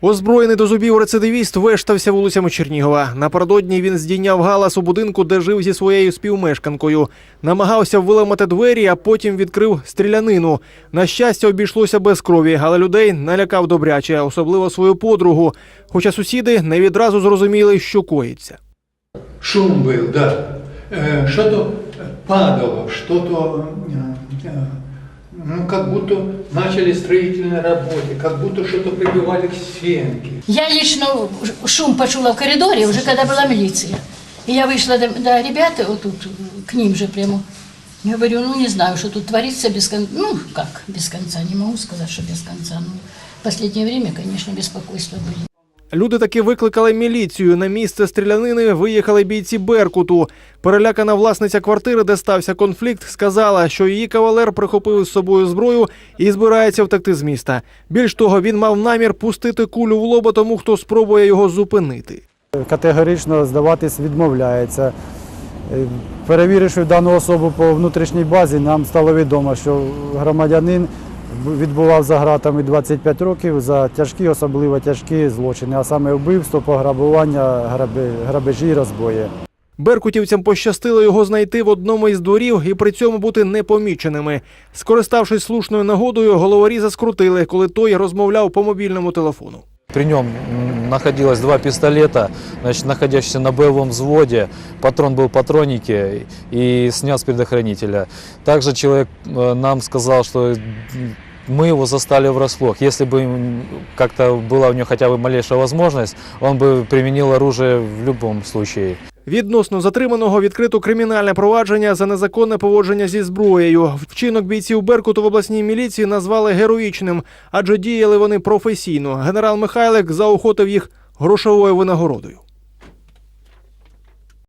Озброєний до зубів рецидивіст вештався вулицями Чернігова. Напередодні він здійняв галас у будинку, де жив зі своєю співмешканкою. Намагався виламати двері, а потім відкрив стрілянину. На щастя, обійшлося без крові, але людей налякав добряче, особливо свою подругу. Хоча сусіди не відразу зрозуміли, що коїться. Шум был, да. Э, Что-то падало, что-то, э, э, ну, как будто начали строительные работы, как будто что-то прибивали к стенке. Я лично шум почула в коридоре, уже когда была милиция. И я вышла до, до ребят, вот тут, к ним же прямо. Я говорю, ну не знаю, что тут творится без конца. Ну, как без конца, не могу сказать, что без конца. Ну, в последнее время, конечно, беспокойство были. Люди таки викликали міліцію. На місце стрілянини виїхали бійці Беркуту. Перелякана власниця квартири, де стався конфлікт, сказала, що її кавалер прихопив з собою зброю і збирається втекти з міста. Більш того, він мав намір пустити кулю в лоба тому, хто спробує його зупинити. Категорично здаватись відмовляється. Е, Перевіривши дану особу по внутрішній базі, нам стало відомо, що громадянин відбував за гратами 25 років за тяжкі, особливо тяжкі злочини, а саме вбивство, пограбування, граби- грабежі, розбої. Беркутівцям пощастило його знайти в одному із дворів і при цьому бути непоміченими. Скориставшись слушною нагодою, головоріза скрутили, коли той розмовляв по мобільному телефону. При нем находилось два пистолета, значит, находящиеся на боевом взводе. Патрон был в патроннике и снят с предохранителя. Также человек э, нам сказал, что мы его застали врасплох. Если бы как-то была у него хотя бы малейшая возможность, он бы применил оружие в любом случае. Відносно затриманого відкрито кримінальне провадження за незаконне поводження зі зброєю. Вчинок бійців Беркуту в обласній міліції назвали героїчним, адже діяли вони професійно. Генерал Михайлик заохотив їх грошовою винагородою.